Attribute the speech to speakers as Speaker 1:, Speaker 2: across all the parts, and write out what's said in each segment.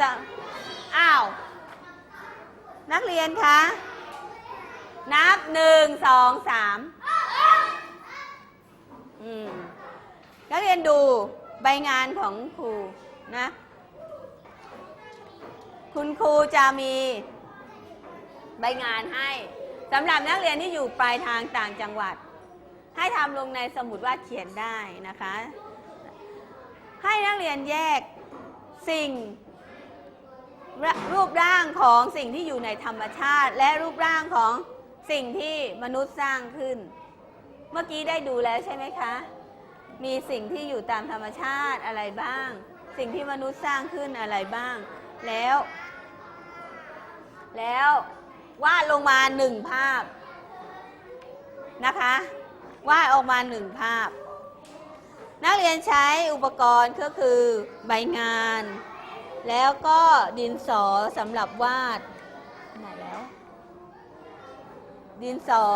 Speaker 1: จะอ้าว นักเรียนคะ นับหนึ่งสองสามอืมนักเรียนดูใบงานของครูนะ คุณครูจะมีใบงานให้สำหรับนักเรียนที่อยู่ปลายทางต่างจังหวัด ให้ทำลงในสมุดวาดเขียนได้นะคะ ให้นักเรียนแยกสิ่ง รูปร่างของสิ่งที่อยู่ในธรรมชาติ และรูปร่างของสิ่งที่มนุษย์สร้างขึ้น เมื่อกี้ได้ดูแล้วใช่ไหมคะ มีสิ่งที่อยู่ตามธรรมชาติอะไรบ้าง สิ่งที่มนุษย์สร้างขึ้นอะไรบ้าง แล้ว แล้ววาดลงมาหนึ่งภาพนะคะวาดออกมาหนึ่งภาพ นักเรียนใช้อุปกรณ์ก็คือใบงาน แล้วก็ดินสอสำหรับวาดไหนแล้ว ดินสอ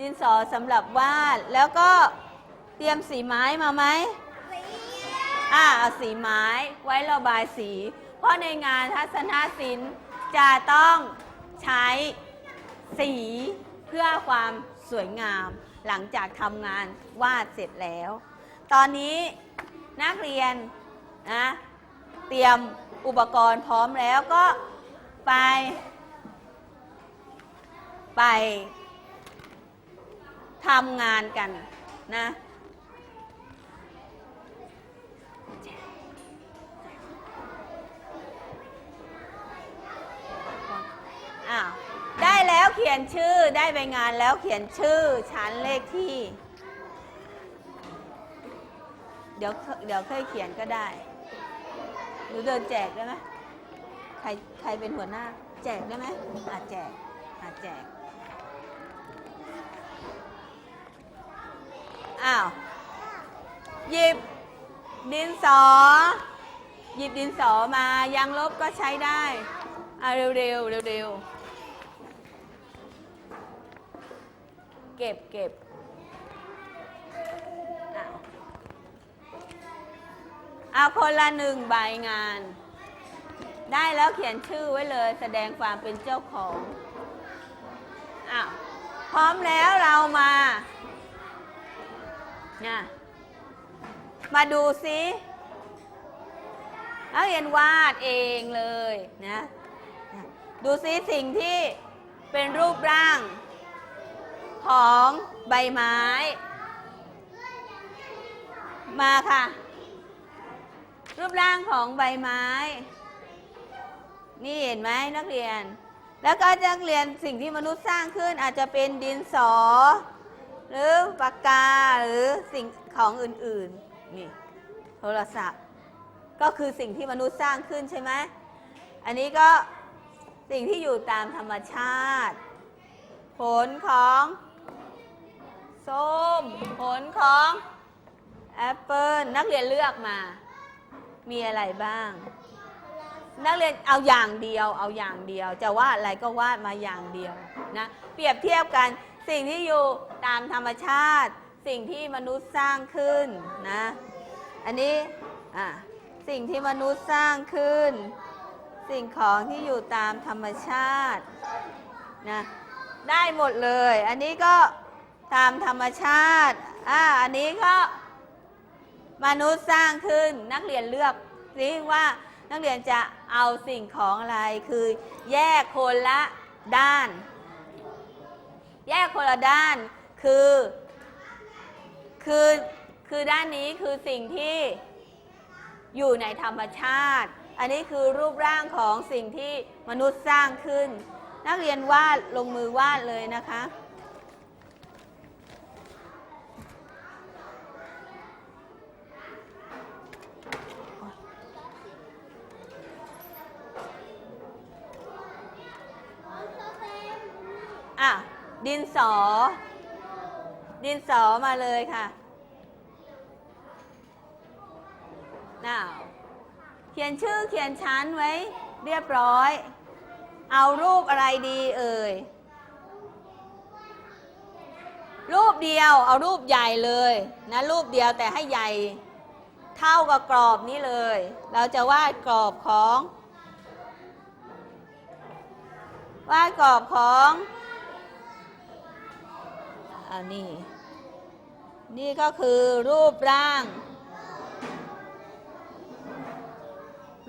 Speaker 1: ดินสอสำหรับวาด แล้วก็เตรียมสีไม้มาไหมอ่าเอาสีไม้ไว้ระบายสี เพราะในงานทัศนศิลป์จะต้องใช้สีเพื่อความสวยงาม หลังจากทำงานวาดเสร็จแล้ว ตอนนี้นักเรียนนะ เตรียมอุปกรณ์พร้อมแล้วก็ไป ไปทำงานกันนะอ้าวได้แล้วเขียนชื่อได้ใบงานแล้วเขียนชื่อชั้นเลขที่ เดี๋ยวเดี๋ยวค่อยเขียนก็ได้ หรือเดินแจกได้ไหมใครใครเป็นหัวหน้า แจกได้ไหมอาแจกอาแจก อ้าว หยิบดินสอ หยิบดินสอมายังลบก็ใช้ได้ อะเร็วๆเร็วๆเก็บเก็บอ้าว เอาคนละหนึ่งใบงาน ได้แล้วเขียนชื่อไว้เลย แสดงความเป็นเจ้าของอ้าวพร้อมแล้วเรามานะมาดูซินักเรียนวาดเองเลยนะนะดูซิสิ่งที่เป็นรูปร่าง ของใบไม้ มาค่ะ รูปร่างของใบไม้ นี่เห็นไหมนักเรียน แล้วก็นักเรียนสิ่งที่มนุษย์สร้างขึ้นอาจจะเป็นดินสอ หรือปากกาหรือสิ่งของอื่นๆนี่โทรศัพท์ ก็คือสิ่งที่มนุษย์สร้างขึ้นใช่ไหมอันนี้ก็สิ่งที่อยู่ตามธรรมชาติ ผลของส้ม ผลของแอปเปิลนักเรียนเลือกมา มีอะไรบ้าง นักเรียนเอาอย่างเดียว เอาอย่างเดียว จะวาดอะไรก็วาดมาอย่างเดียวนะเปรียบเทียบกันสิ่งที่อยู่ตามธรรมชาติ สิ่งที่มนุษย์สร้างขึ้นนะอันนี้อะสิ่งที่มนุษย์สร้างขึ้น สิ่งของที่อยู่ตามธรรมชาตินะได้หมดเลย อันนี้ก็ตามธรรมชาติอ่าอันนี้ก็ มนุษย์สร้างขึ้นนักเรียนเลือกสิว่านักเรียนจะเอาสิ่งของอะไรคือแยกคนละด้าน แยกคนละด้านคือคือคือด้านนี้คือสิ่งที่อยู่ในธรรมชาติ อันนี้คือรูปร่างของสิ่งที่มนุษย์สร้างขึ้น นักเรียนวาดลงมือวาดเลยนะคะ อะ ดิน สอ ดินสอมาเลยค่ะน่าเขียนชื่อเขียนชั้นไว้เรียบร้อย เอารูปอะไรดีเอ่ย รูปเดียวเอารูปใหญ่เลยนะรูปเดียวแต่ให้ใหญ่เท่ากับกรอบนี้เลย เราจะวาดกรอบของ วาดกรอบของ อันนี้ นี่ก็คือรูปร่าง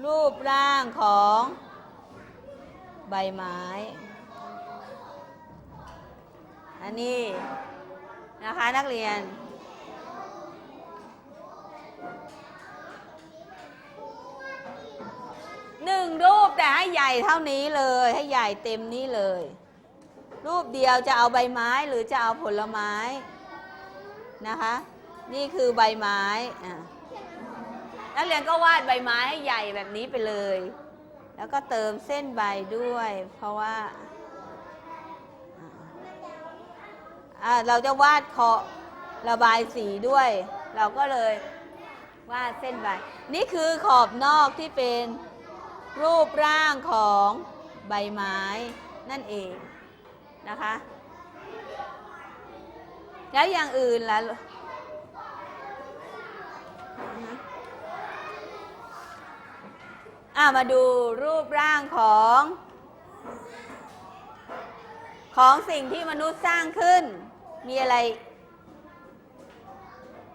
Speaker 1: รูปร่างของใบไม้ อันนี้นะคะนักเรียน หนึ่งรูปแต่ให้ใหญ่เท่านี้เลย ให้ใหญ่เต็มนี้เลย รูปเดียวจะเอาใบไม้หรือจะเอาผลไม้นะคะ นี่คือใบไม้อะนักเรียนก็วาดใบไม้ให้ใหญ่แบบนี้ไปเลย แล้วก็เติมเส้นใบด้วย เพราะว่าเราจะวาดขอบระบายสีด้วย เราก็เลยวาดเส้นใบ นี่คือขอบนอกที่เป็นรูปร่างของใบไม้นั่นเอง นะคะ แล้วอย่างอื่นล่ะอะมาดูรูปร่างของ ของสิ่งที่มนุษย์สร้างขึ้น มีอะไร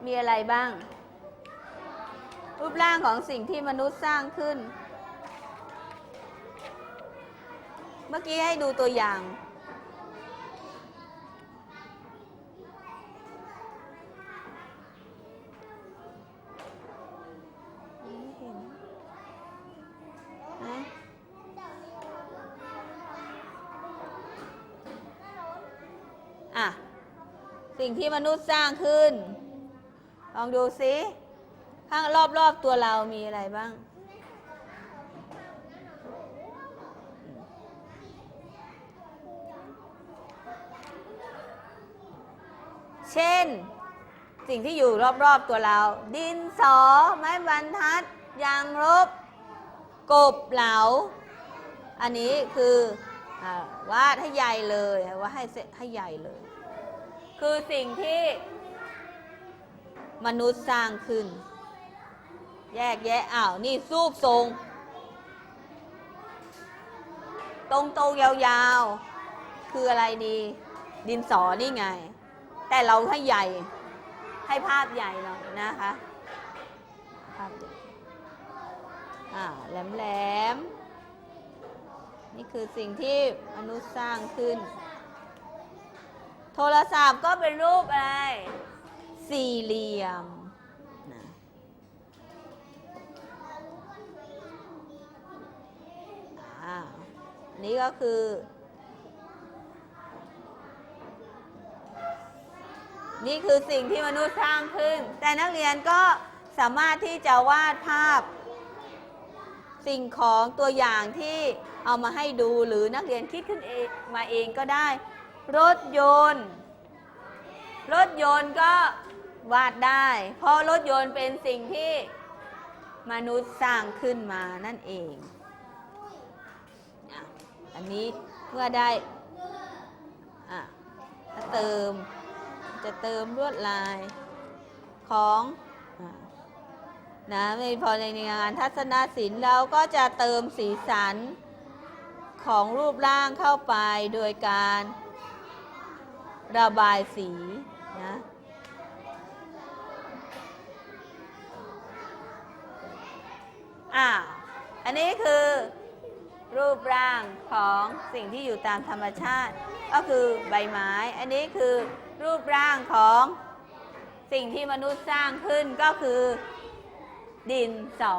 Speaker 1: มีอะไรบ้าง รูปร่างของสิ่งที่มนุษย์สร้างขึ้น เมื่อกี้ให้ดูตัวอย่าง ไม่เห็นนะอะ สิ่ง ที่มนุษย์สร้างขึ้น ลองดูซิข้างรอบๆตัวเรามีอะไรบ้าง เช่น สิ่งที่อยู่รอบๆตัวเรา ดินสอ ไม้บรรทัด ยางลบ กบเหลา อันนี้คืออวาดให้ใหญ่เลยว่าดให้ให้ใหญ่เลย คือสิ่งที่มนุษย์สร้างขึ้น แยกแยะอ้าว นี่รูปทรง ตรงตรงๆยาวๆ คืออะไรดี ดินสอนี่ไง แต่เราให้ใหญ่ ให้ภาพใหญ่หน่อยนะคะ ภาพใหญ่อ่าแหลมแหลมๆนี่คือสิ่งที่มนุษย์สร้างขึ้น ทรศัพท์ก็เป็นรูปอะไร สี่เหลี่ยมนะนี่ก็คือ นี่คือสิ่งที่มนุษย์สร้างขึ้น แต่นักเรียนก็สามารถที่จะวาดภาพ สิ่งของตัวอย่างที่เอามาให้ดูหรือนักเรียนคิดขึ้นเองมาเองก็ได้ รถยนต์ รถยนต์ก็วาดได้ เพราะรถยนต์เป็นสิ่งที่มนุษย์สร้างขึ้นมานั่นเอง อันนี้เมื่อได้เติมจะเติมลวดลายของนะไม่พอในงานทัศนศิลป์เราก็จะเติมสีสันของรูปร่างเข้าไปโดยการ ระบายสีนะอ้าวอันนี้คือรูปร่างของสิ่งที่อยู่ตามธรรมชาติ ก็คือใบไม้ อันนี้คือรูปร่างของสิ่งที่มนุษย์สร้างขึ้นก็คือ ดินสอ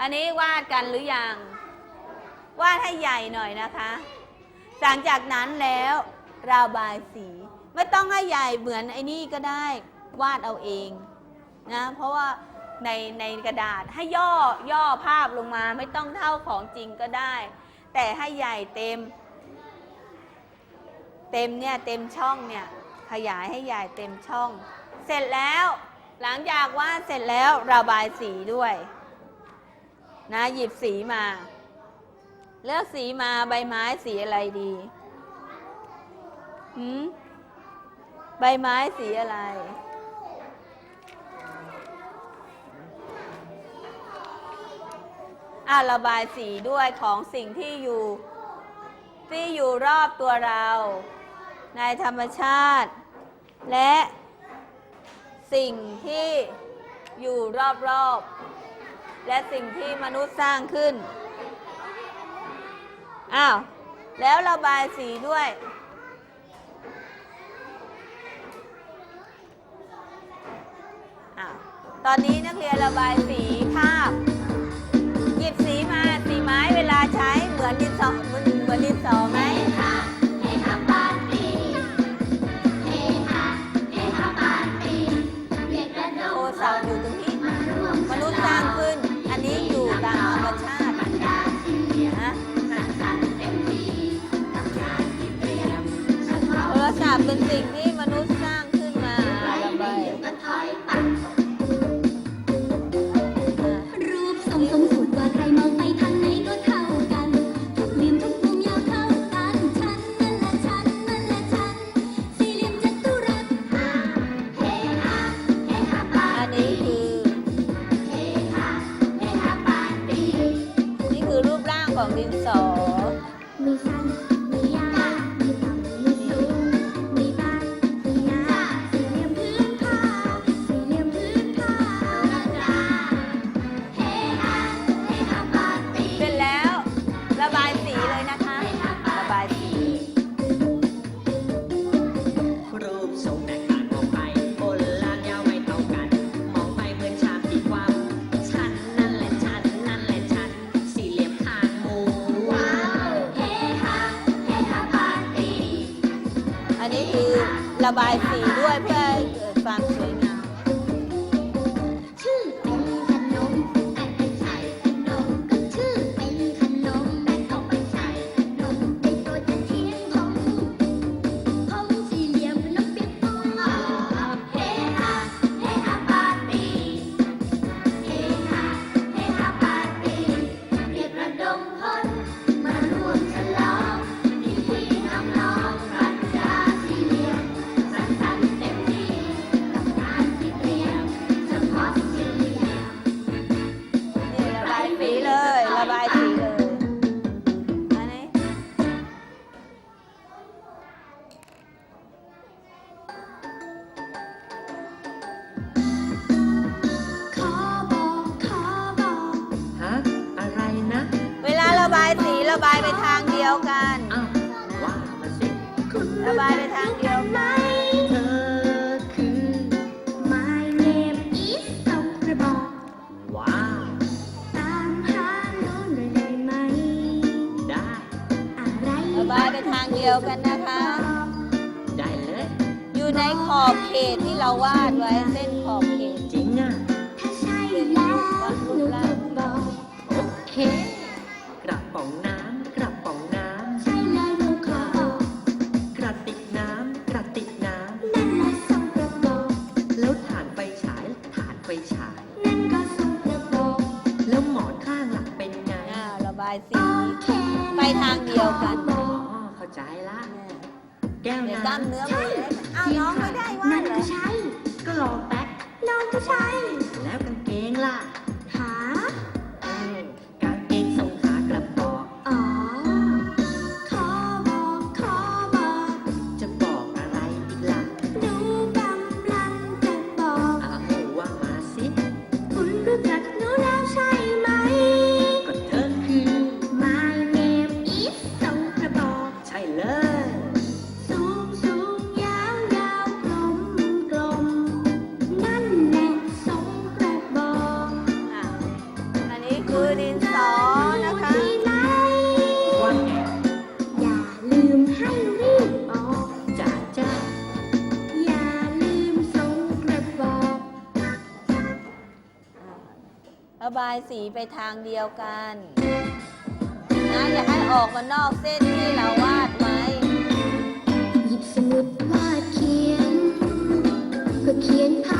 Speaker 1: อันนี้วาดกันหรือยัง วาดให้ใหญ่หน่อยนะคะหลังจากนั้นแล้ว ระบายสี ไม่ต้องให้ใหญ่เหมือนไอ้นี่ก็ได้วาดเอาเองนะเพราะว่าในในกระดาษให้ย่อย่อภาพลงมาไม่ต้องเท่าของจริงก็ได้ แต่ให้ใหญ่เต็ม เต็มเนี่ยเต็มช่องเนี่ยขยายให้ใหญ่เต็มช่อง เสร็จแล้วหลังจากวาดเสร็จแล้วระบายสีด้วยนะหยิบสีมา เลือกสีมาใบไม้สีอะไรดี ใบไม้สีอะไร อะระบายสีด้วยของสิ่งที่อยู่ ที่อยู่รอบตัวเรา ในธรรมชาติ และสิ่งที่อยู่รอบๆ และสิ่งที่มนุษย์สร้างขึ้น อ้าว แล้วระบายสีด้วย อนนี้นักเรียนระบายสีภาพ หยิบสีมาสีไม้เวลาใช้เหมือนดินสอเหมือนเหมือนดินสอไหมโอเสาอยู่ตรงนี้มนุษย์สร้างขึ้น อันนี้อยู่ตามธรรมชาตินะโทรศพเป็นสิ่งที่
Speaker 2: your life. เธอคื
Speaker 1: อ
Speaker 2: My name is นกกระบ
Speaker 3: ว้า
Speaker 2: ตามหาหนูนได้ไหม
Speaker 3: ได
Speaker 2: อะไร
Speaker 1: ไปทางเดียวกันนะคะ
Speaker 3: ได้เลย
Speaker 1: อยู่ในขอบเขตที่เราวาดไว้เส้น ทางเดียวกัน
Speaker 3: อ๋
Speaker 2: อ
Speaker 3: เข้าใจละ แก้ว
Speaker 1: เลยวกล้มน้ำเนื้อมืเล็กอ้น้องไม่ได้ว่า
Speaker 2: นั่น
Speaker 1: เหอ
Speaker 2: ก็ใช่
Speaker 3: ก็ลองแป๊ก
Speaker 2: น้องก็ใช่
Speaker 3: แล้วกางเกงล่ะ บาย
Speaker 2: สีไป
Speaker 1: ทางเดียวกันนะอย่าให้ออกมานอกเส้นที่เราวาดไว้
Speaker 2: หยิบสมุดวาดเขียนเพื่
Speaker 1: อเขียน
Speaker 2: ภาพ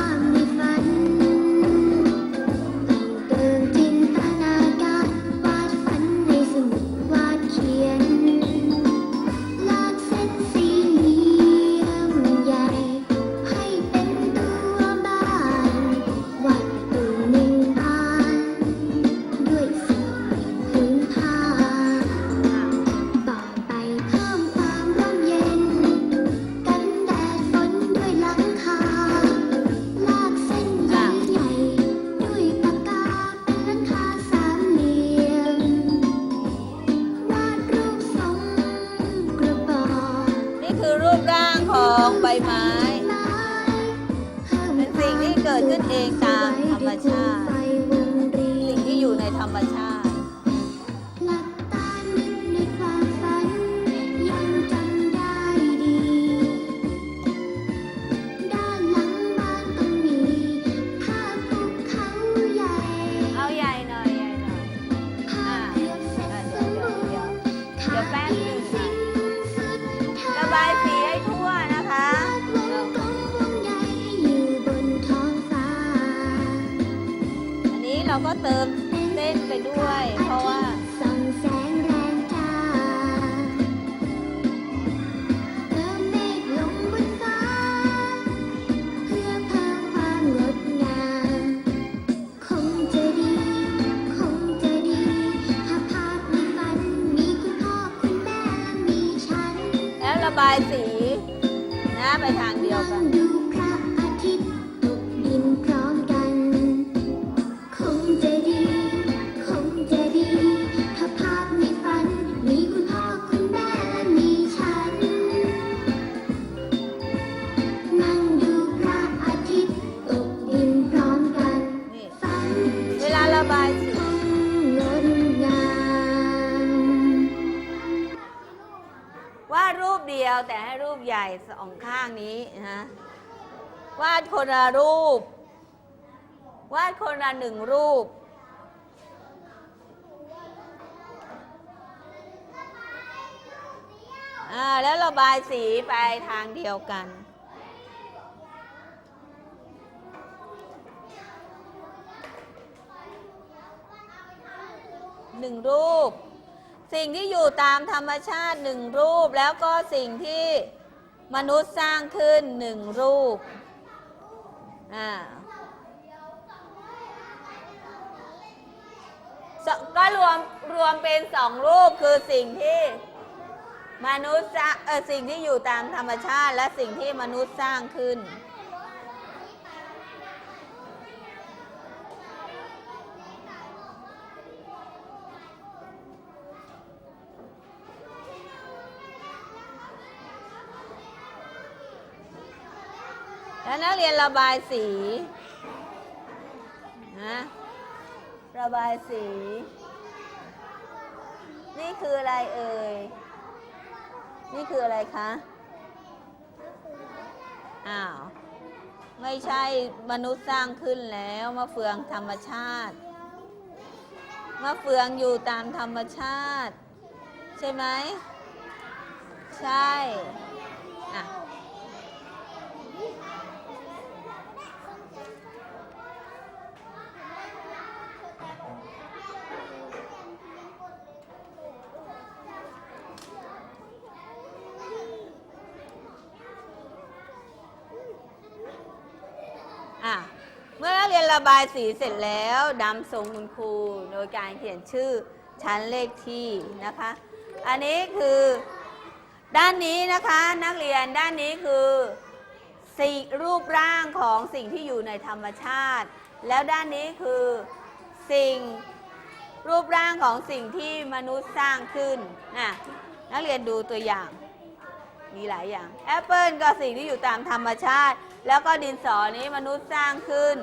Speaker 1: ดคน
Speaker 2: ละรู
Speaker 1: ป วา
Speaker 2: ดคนละ
Speaker 1: หนึ่งรูป อ่า แล้วระบายสีไปทางเดียวกันหนึ่งรูป สิ่งที่อยู่ตามธรรมชาติหนึ่งรูป แล้วก็สิ่งที่มนุษย์สร้างขึ้นหนึ่งรูป อ่าก็รวมรวมเป็นสองรูปคือสิ่งที่มนุษย์สร้างเออสิ่งที่อยู่ตามธรรมชาติ และสิ่งที่มนุษย์สร้างขึ้น แล้วนักเรียนระบายสีนะระบายสี นี่คืออะไรเอ่ย นี่คืออะไรคะ อ้าว ไม่ใช่มนุษย์สร้างขึ้นแล้วมะเฟืองธรรมชาติมะเฟืองอยู่ตามธรรมชาติ ใช่ไหม ใช่ อะ อะเมื่อนักเระบายสีเสร็จแล้วดำส่งคุณครูโดยการเขียนชื่อชั้นเลขที่นะคะ อันนี้คือด้านนี้นะคะนักเรียนด้านนี้คือสิ่งรูปร่างของสิ่งที่อยู่ในธรรมชาติ แล้วด้านนี้คือสิ่งรูปร่างของสิ่งที่มนุษย์สร้างขึ้นนะนักเรียนดูตัวอย่าง มีหลายอย่างแอปเปิลก็สิ่งที่อยู่ตามธรรมชาติ แล้วก็ดินสอนี้มนุษย์สร้างขึ้น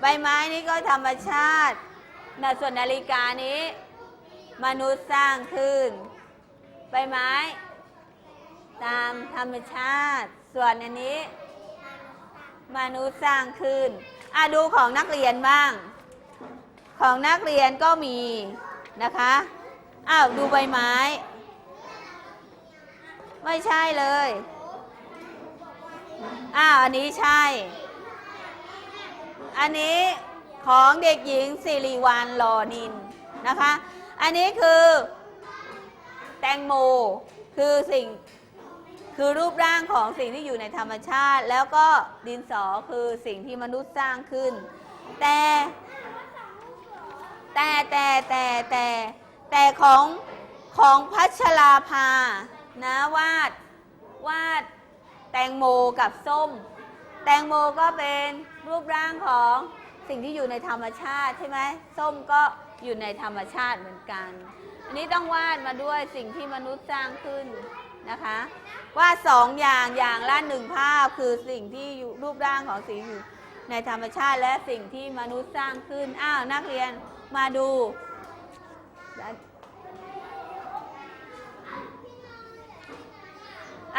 Speaker 1: ใบไม้นี้ก็ธรรมชาตินะส่วนนาฬิกานี้ มนุษย์สร้างขึ้น ใบไม้ ตามธรรมชาติ ส่วนอันนี้ มนุษย์สร้างขึ้นอะดูของนักเรียนบ้าง ของนักเรียนก็มีนะคะอ้าวดูใบไม้ ไม่ใช่เลยอ้าวอันนี้ใช่ อันนี้ของเด็กหญิงสิริวัลลอนินนะคะ อันนี้คือแตงโมคือสิ่งคือรูปร่างของสิ่งที่อยู่ในธรรมชาติ แล้วก็ดินสอคือสิ่งที่มนุษย์สร้างขึ้น แต่แต่แต่แต่แต่แต่ของของพัชราภานะวาดวาดแตงโมกับส้ม แตงโมก็เป็นรูปร่างของสิ่งที่อยู่ในธรรมชาติใช่ไหมส้มก็อยู่ในธรรมชาติเหมือนกัน อันนี้ต้องวาดมาด้วยสิ่งที่มนุษย์สร้างขึ้นนะคะว่าสองอย่างอย่างละหนึ่งภาพคือสิ่งที่อยู่รูปร่างของสิ่งอยู่ในธรรมชาติและสิ่งที่มนุษย์สร้างขึ้น อ้าวนักเรียนมาดู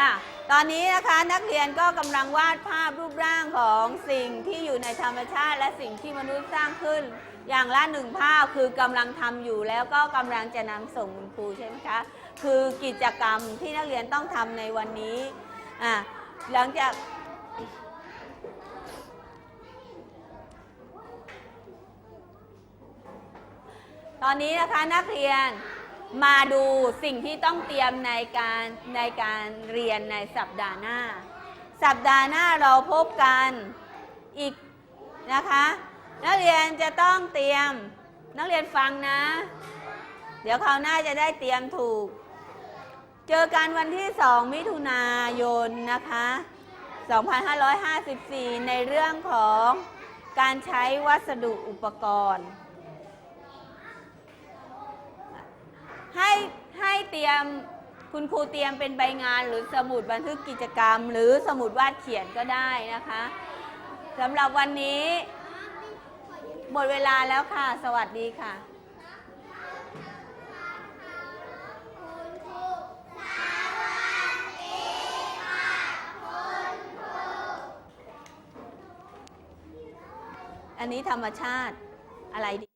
Speaker 1: อะตอนนี้นะคะนักเรียนก็กำลังวาดภาพรูปร่างของสิ่งที่อยู่ในธรรมชาติ และสิ่งที่มนุษย์สร้างขึ้น อย่างละหนึ่งภาพคือกำลังทำอยู่แล้วก็กำลังจะนำส่งคุณครูใช่ไหมคะคือกิจกรรมที่นักเรียนต้องทำในวันนี้อะหลังจากตอนนี้นะคะนักเรียน มาดูสิ่งที่ต้องเตรียมในการในการเรียนในสัปดาห์หน้า สัปดาห์หน้าเราพบกันอีกนะคะนักเรียนจะต้องเตรียมนักเรียนฟังนะ เดี๋ยวคราวหน้าจะได้เตรียมถูก เจอกันวันที่ 2 มิถุนายนนะคะ 2554 ในเรื่องของการใช้วัสดุอุปกรณ์ ให้ให้เตรียมคุณครูเตรียมเป็นใบงานหรือสมุดบันทึกกิจกรรม หรือสมุดวาดเขียนก็ได้นะคะสำหรับวันนี้ หมดเวลาแล้วค่ะ สวัสดีค่ะอันนี้ธรรมชาติอะไรดี